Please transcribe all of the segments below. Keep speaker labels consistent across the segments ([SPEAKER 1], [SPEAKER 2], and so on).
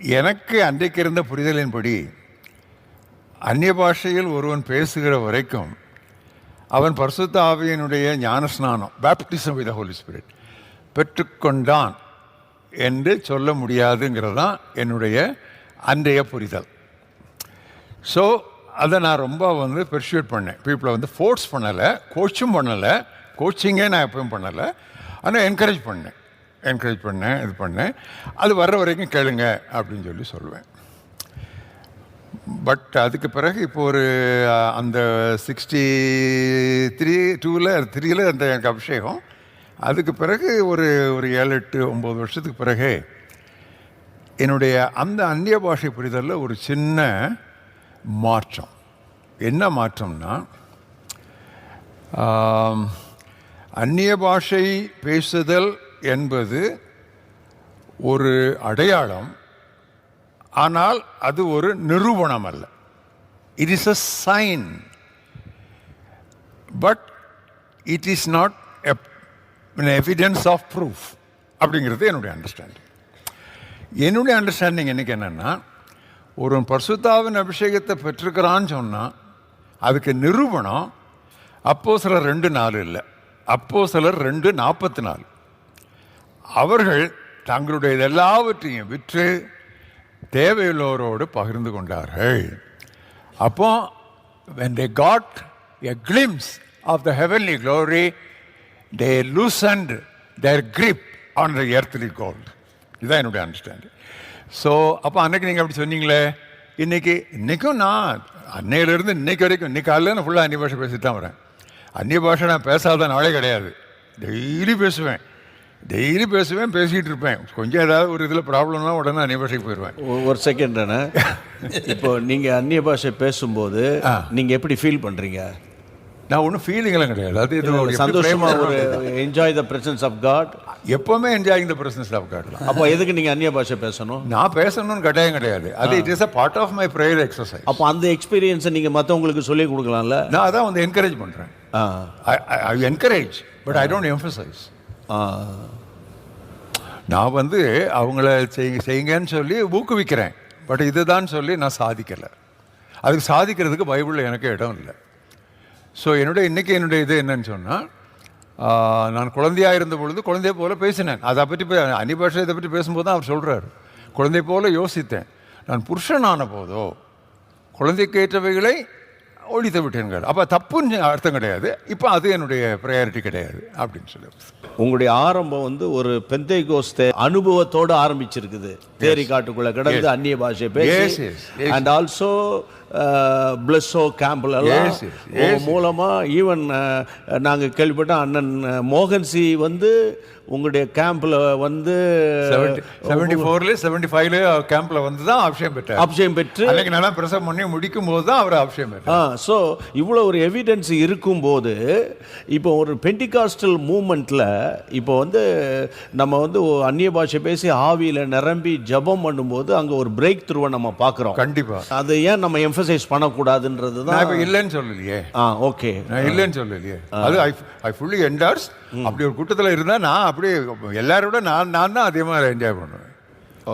[SPEAKER 1] எனக்கு அன்றைக்கு இருந்த புரிதலின்படி அந்நிய பாஷையில் ஒருவன் பேசுகிற வரைக்கும் அவன் பரிசுத்த ஆவியினுடைய ஞானஸ்நானம் பேப்டிசம் வித் ஹோலி ஸ்பிரிட் பெற்றுக்கொண்டான் என்று சொல்ல முடியாதுங்கிறது தான் என்னுடைய அன்றைய புரிதல். ஸோ அதை நான் ரொம்ப வந்து பெர்சுவேட் பண்ணேன். பீப்புளை வந்து ஃபோர்ஸ் பண்ணலை கோச்சும் பண்ணலை கோச்சிங்கே நான் எப்பவும் பண்ணலை. ஆனால் என்கரேஜ் பண்ணேன். என்கரேஜ் பண்ணேன் இது பண்ணேன் அது வர்ற வரைக்கும் கேளுங்க அப்படின்னு சொல்லி சொல்லுவேன் பட் அதுக்கு பிறகு இப்போ ஒரு அந்த சிக்ஸ்டி த்ரீ டூவில் த்ரீயில் அந்த எனக்கு அபிஷேகம். அதுக்கு பிறகு ஒரு ஒரு ஏழு எட்டு ஒம்பது வருஷத்துக்கு பிறகு என்னுடைய அந்த அந்நிய பாஷை புரிதலில் ஒரு சின்ன மாற்றம். என்ன மாற்றம்னா அந்நிய பாஷை பேசுதல் என்பது ஒரு அடையாளம். ஆனால் அது ஒரு நிரூபணம் அல்ல it is a sign but it is not evidence of proof அப்படிங்கிறது என்னுடைய அண்டர்ஸ்டாண்டிங் என்னுடைய அண்டர்ஸ்டாண்டிங் எனக்கு என்னென்னா ஒரு பர்சுத்தாவின் அபிஷேகத்தை பெற்றிருக்கிறான்னு சொன்னால் அதுக்கு நிரூபணம் அப்போ சிலர் ரெண்டு நாலு இல்லை. அப்போ சிலர் ரெண்டு நாற்பத்தி நாலு. அவர்கள் தங்களுடைய எல்லாவற்றையும் விற்று தேவையுள்ளவரோடு பகிர்ந்து கொண்டார்கள். அப்போ when they got a glimpse of the heavenly glory they lose and their grip on the earthly gold இதுதான் என்னுடைய அண்டர்ஸ்டாண்டிங் ஸோ அப்போ அன்னைக்கு நீங்கள் அப்படி சொன்னீங்களே? இன்னைக்கு இன்னைக்கும் நான் அன்னையிலிருந்து இன்னைக்கு வரைக்கும் இன்னைக்கு காலையில் நான் ஃபுல்லாக அந்நிய பாஷை பேசிட்டு தான் வரேன். அந்நிய பாஷை நான் பேசாத நாளே கிடையாது. டெய்லி பேசுவேன். டெய்லி பேசுவேன் பேசிகிட்டு இருப்பேன். கொஞ்சம் ஏதாவது ஒரு இதில் ப்ராப்ளம்னா உடனே அந்நிய பாஷைக்கு போயிடுவேன்
[SPEAKER 2] ஒரு செகண்ட் அண்ணா. இப்போ நீங்க அந்நிய பாஷை பேசும்போது நீங்க எப்படி ஃபீல் பண்றீங்க?
[SPEAKER 1] நான் ஒன்றும் ஃபீலிங்லாம் கிடையாது. அது இது எப்படி
[SPEAKER 2] சந்தோஷமா
[SPEAKER 1] பிரேமா
[SPEAKER 2] ஒரு enjoy the presence of God
[SPEAKER 1] எப்போவுமே என்ஜாயிங் த பிரசன்ஸ் ஆஃப் காட்லாம்
[SPEAKER 2] அப்போ எதுக்கு நீங்க அந்நிய பாஷை பேசணும்?
[SPEAKER 1] நான் பேசணும்னு கட்டாயம் கிடையாது. அது it is a part of my prayer exercise
[SPEAKER 2] அப்போ அந்த எக்ஸ்பீரியன்ஸை நீங்க மற்றவங்களுக்கு சொல்லி கொடுக்கலாம்ல?
[SPEAKER 1] நான் அதான் வந்து என்கரேஜ் பண்ணுறேன் I encourage but I don't emphasize நான் வந்து அவங்கள செய் செய்யுங்கன்னு சொல்லி ஊக்குவிக்கிறேன். பட் இதுதான் சொல்லி நான் சாதிக்கலை. அதுக்கு சாதிக்கிறதுக்கு பைபிளில் எனக்கு இடம் இல்லை. ஸோ என்னுடைய இன்றைக்கி என்னுடைய இது என்னன்னு சொன்னால் நான் குழந்தையாக இருந்த பொழுது குழந்தைய போல் பேசினேன். அதை பற்றி அனிபாஷை இதை பற்றி பேசும்போது தான் அவர் சொல்கிறார் குழந்தை போல யோசித்தேன். நான் புருஷனான போதோ குழந்தைக்கு ஏற்றவைகளை ஒழித்து விட்டேன்கள் அப்போ தப்புன்னு அர்த்தம் கிடையாது. இப்போ அது என்னுடைய ப்ரையாரிட்டி கிடையாது அப்படின்னு சொல்லி.
[SPEAKER 2] உங்களுடைய ஆரம்பம் வந்து ஒரு பெந்தை கோஸ்த அனுபவத்தோட ஆரம்பிச்சிருக்குது. தேரி காட்டுக்குள்ள கிடந்து அந்நிய பாஷை பேசி. அண்ட் ஆல்சோ பிளஸோ கேம்பில் எல்லாம்
[SPEAKER 1] Yes, yes, yes,
[SPEAKER 2] உங்க மூலமா ஈவன் நாங்க கேள்விப்பட்ட அண்ணன் அஹ், மோகன் சி வந்து உங்களுடைய கேம்ப்ல வந்து
[SPEAKER 1] செவன்டி ஃபோர்ல செவன்டி ஃபைவ்ல கேம்ப்ல வந்து தான் அபிஷேகம் பெற்றார்.
[SPEAKER 2] அபிஷேகம் பெற்று
[SPEAKER 1] அன்னைக்கு நல்லா பிரசவம் பண்ணி முடிக்கும் போது தான் அவர் அபிஷேகம் பெற்றார்.
[SPEAKER 2] ஆ ஸோ இவ்வளோ ஒரு எவிடன்ஸ் இருக்கும்போது இப்போ ஒரு பெண்டிகாஸ்டல் மூமெண்ட்டில் இப்போ வந்து நம்ம வந்து அந்நிய பாஷை பேசி ஆவியில் நிரம்பி ஜெபம் பண்ணும்போது அங்கே ஒரு பிரேக் த்ரூவை நம்ம பார்க்குறோம்.
[SPEAKER 1] கண்டிப்பா.
[SPEAKER 2] அது ஏன் நம்ம எம்ஃபசைஸ் பண்ணக்கூடாதுன்றது தான்
[SPEAKER 1] இல்லைன்னு சொல்லலையே.
[SPEAKER 2] ஆ ஓகே
[SPEAKER 1] நான் இல்லைன்னு சொல்லலையே. அது ஐ ஐ ஃபுல்லி என்டார்ஸ் அப்படி ஒரு கூட்டத்தில் இருந்தா நான் அப்படியே எல்லாரோட நான் நான் தான் அதிகமாக என்ஜாய் பண்ணுவேன்.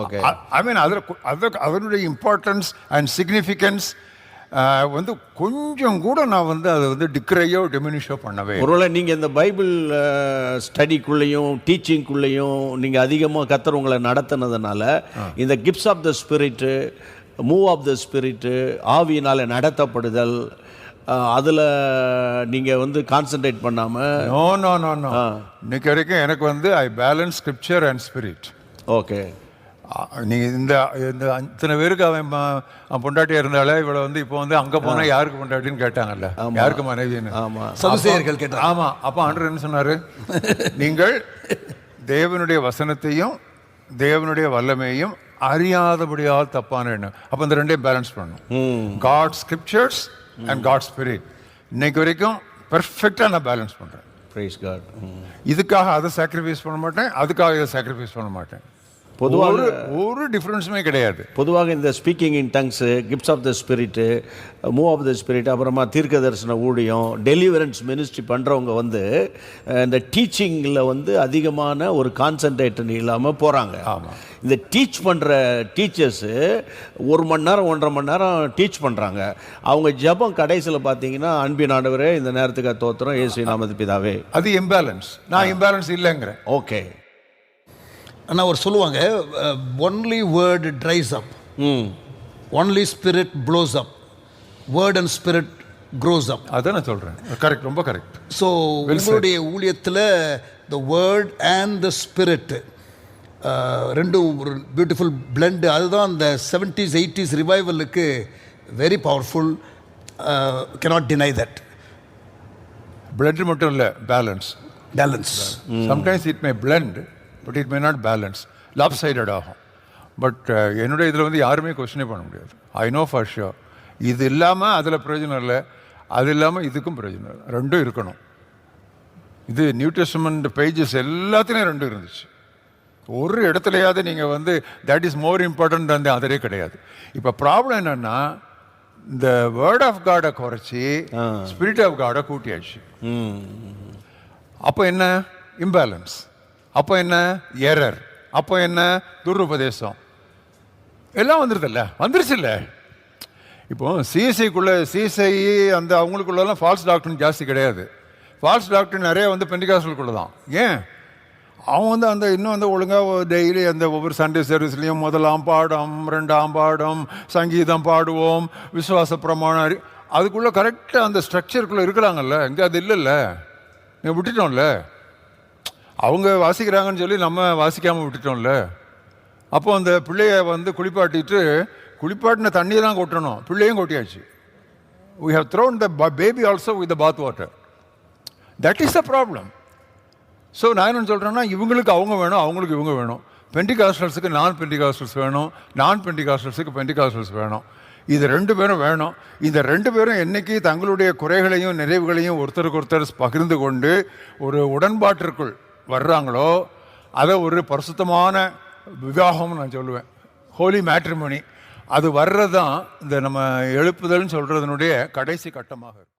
[SPEAKER 2] ஓகே
[SPEAKER 1] ஐ மீன் அதில் அதனுடைய இம்பார்ட்டன்ஸ் அண்ட் சிக்னிஃபிகன்ஸ் வந்து கொஞ்சம் கூட நான் வந்து அதை வந்து டிக்ரையோ டெமினிஷோ பண்ணவே.
[SPEAKER 2] ஒருவேளை நீங்கள் இந்த பைபிள் ஸ்டடிக்குள்ளேயும் டீச்சிங்குள்ளேயும் நீங்கள் அதிகமாக கத்தர் உங்களை நடத்தினதுனால இந்த gifts of the spirit move of the spirit ஆவியினால் நடத்தப்படுதல் அதில் நீங்கள் வந்து கான்சென்ட்ரேட் பண்ணாமல்
[SPEAKER 1] நோ நோ நோ நோ இன்னைக்கு வரைக்கும் எனக்கு வந்து I balance scripture and spirit
[SPEAKER 2] okay
[SPEAKER 1] நீங்க இந்த இந்த இத்தனை பேருக்கு அவன் ம- அவன் பொண்டாட்டியா இருந்தாலே இவளை வந்து இப்போ வந்து அங்க போனா யாருக்கு பொண்டாட்டின்னு கேட்டாங்கல்ல? யாருக்கு மனைவின்னு?
[SPEAKER 2] ஆமா.
[SPEAKER 3] சதுசேயர்கள் கேட்டாங்க.
[SPEAKER 1] ஆமா. அப்ப ஆண்டவர் என்ன சொன்னாரு? நீங்கள் தேவனுடைய வசனத்தையும் தேவனுடைய வல்லமையும் அறியாதபடியால் தப்பான எண்ணம். அப்ப இந்த ரெண்டையும் பேலன்ஸ் பண்ணணும். God scriptures and God spirit இன்னைக்கு வரைக்கும் பெர்ஃபெக்டா நான் பேலன்ஸ் பண்றேன்.
[SPEAKER 2] ப்ரைஸ் காட்
[SPEAKER 1] இதுக்காக அதை சாக்ரிஃபைஸ் பண்ண மாட்டேன் அதுக்காக இதை சாக்ரிஃபைஸ் பண்ண மாட்டேன்.
[SPEAKER 2] பொதுவாக
[SPEAKER 1] ஒரு டிஃப்ரென்ஸுமே கிடையாது.
[SPEAKER 2] பொதுவாக இந்த speaking in tongues gifts of the spirit move of the spirit அப்புறமா தீர்க்க தரிசன ஊழியம் டெலிவரன்ஸ் மினிஸ்ட்ரி பண்ணுறவங்க வந்து இந்த டீச்சிங்கில் வந்து அதிகமான ஒரு கான்சன்ட்ரேஷன் இல்லாமல் போகிறாங்க
[SPEAKER 1] ஆமாம்.
[SPEAKER 2] இந்த டீச் பண்ணுற டீச்சர்ஸு ஒரு மணி நேரம் ஒன்றரை மணி நேரம் டீச் பண்ணுறாங்க அவங்க ஜெபம் கடைசியில் பார்த்தீங்கன்னா அன்பின் ஆண்டவரே இந்த நேரத்துக்கு தோத்திரம் இயேசு நாமது பிதாவே.
[SPEAKER 1] அது இம்பேலன்ஸ் நான் இம்பேலன்ஸ் இல்லைங்கிறேன்.
[SPEAKER 2] ஓகே
[SPEAKER 3] ஆனால் அவர் சொல்லுவாங்க only word dries up only spirit blows up word and spirit grows up
[SPEAKER 1] அதான் நான் சொல்கிறேன் கரெக்ட் ரொம்ப கரெக்ட்
[SPEAKER 3] ஸோ உங்களுடைய ஊழியத்தில் the word and the spirit ரெண்டும் ஒரு பியூட்டிஃபுல் blend. அதுதான் அந்த seventies eighties ரிவைவலுக்கு very powerful cannot deny that
[SPEAKER 1] blend மட்டும் இல்லை balance
[SPEAKER 3] balance
[SPEAKER 1] sometimes it may blend but it may not balance lopsided ஆகும் பட் என்னுடைய இதில் வந்து யாருமே கொஸ்டினே பண்ண முடியாது. ஐ நோ ஃபார் ஷியோர் இது இல்லாமல் அதில் பிரயோஜனம் இல்லை. அது இல்லாமல் இதுக்கும் பிரயோஜனம் இல்லை. ரெண்டும் இருக்கணும். இது நியூ டெஸ்டமெண்ட் பேஜஸ் எல்லாத்துலேயும் ரெண்டும் இருந்துச்சு. ஒரு இடத்துலையாவது நீங்கள் வந்து தட் இஸ் மோர் இம்பார்ட்டன்ட் அந்த அதரே கிடையாது. இப்போ ப்ராப்ளம் என்னன்னா இந்த வேர்ட் ஆஃப் காடை குறைச்சி ஸ்பிரிட் ஆஃப் காடை கூட்டியாச்சு. அப்போ என்ன? இம்பேலன்ஸ் அப்போ என்ன? எரர் அப்போ என்ன? துருபதேசம். எல்லாம் வந்துருதுல்ல? வந்துருச்சுல்ல? இப்போ சிஎஸ்ஐக்குள்ளே சிஎஸ்ஐ அந்த அவங்களுக்குள்ளெல்லாம் ஃபால்ஸ் டாக்டர்னு ஜாஸ்தி கிடையாது. ஃபால்ஸ் டாக்டர் நிறைய வந்து பெண்டிகாஸ்டலுக்குள்ள தான் ஏன்? அவன் வந்து அந்த இன்னும் வந்து ஒழுங்காக டெய்லி அந்த ஒவ்வொரு சண்டே சர்வீஸ்லேயும் முதலாம் பாடம் ரெண்டாம் பாடம் சங்கீதம் பாடுவோம் விசுவாச பிரமாணம் அதுக்குள்ளே கரெக்டாக அந்த ஸ்ட்ரக்சருக்குள்ளே இருக்கிறாங்கல்ல? இங்கே அது இல்லைல்ல? இங்கே விட்டுட்டோம்ல? அவங்க வாசிக்கிறாங்கன்னு சொல்லி நம்ம வாசிக்காமல் விட்டுட்டோம்ல. அப்போ அந்த பிள்ளைய வந்து குளிப்பாட்டிட்டு குளிப்பாட்டின தண்ணியை தான் கொட்டணும். பிள்ளையும் கொட்டியாச்சு. We have thrown the baby also with with the bath water. That is the so நான் என்ன சொல்கிறேன்னா இவங்களுக்கு அவங்க வேணும் அவங்களுக்கு இவங்க வேணும். பெண்டிகாஸ்டல்ஸுக்கு நான் பெண்டிகாஸ்டல்ஸ் வேணும் நான் பெண்டிகாஸ்டல்ஸுக்கு பெண்டிகாஸ்டல்ஸ் வேணும். இது ரெண்டு பேரும் வேணும். இந்த ரெண்டு பேரும் என்னைக்கு தங்களுடைய குறைகளையும் நிறைவுகளையும் ஒருத்தருக்கு ஒருத்தர் பகிர்ந்து கொண்டு ஒரு உடன்பாட்டிற்குள் வர்றாங்களோ அதை ஒரு பரிசுத்தமான விவாகம்னு நான் சொல்லுவேன். ஹோலி மேட்ரிமோனி அது வர்றது தான் இந்த நம்ம எழுப்புதல்னு சொல்கிறதுனுடைய கடைசி கட்டமாக இருக்கும்